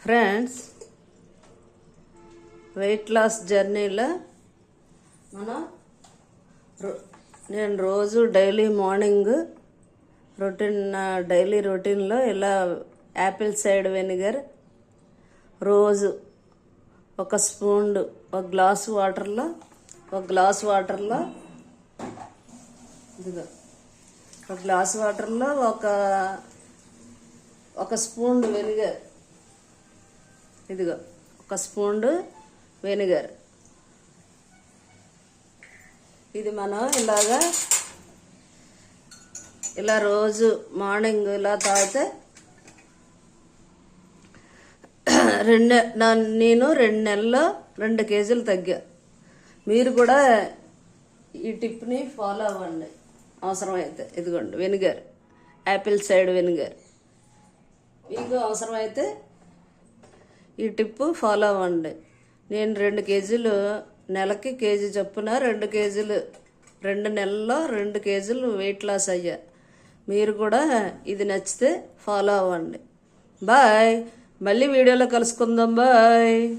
Friends weight loss జర్నీలో మనం రో- నేను రోజు డైలీ మార్నింగ్ రొటీన్ నా డైలీ రొటీన్లో ఇలా యాపిల్ సైడ్ వెనిగర్ రోజు ఒక స్పూన్ ఒక గ్లాస్ వాటర్లో ఒక గ్లాస్ వాటర్లో ఇదిగో ఒక గ్లాస్ వాటర్లో ఒక ఒక స్పూన్ వెనిగర్ ఇదిగో ఒక స్పూన్ వెనిగర్. ఇది మనం ఇలాగా ఇలా రోజు మార్నింగ్ ఇలా తాగితే రెండు నా- నేను రెండు నెలల్లో రెండు కేజీలు తగ్గా. మీరు కూడా ఈ టిప్ని ఫాలో అవ్వండి. అవసరమైతే ఇదిగోండి వెనిగర్. Apple side vinegar. మీకు అవసరమైతే ఈ టిప్పు ఫాలో అవ్వండి. నేను రెండు కేజీలు నెలకి కేజీ చొప్పున రెండు కేజీలు రెండు నెలల్లో రెండు కేజీలు వెయిట్ లాస్ అయ్యా. మీరు కూడా ఇది నచ్చితే ఫాలో అవ్వండి. బాయ్. మళ్ళీ వీడియోలో కలుసుకుందాం. బాయ్.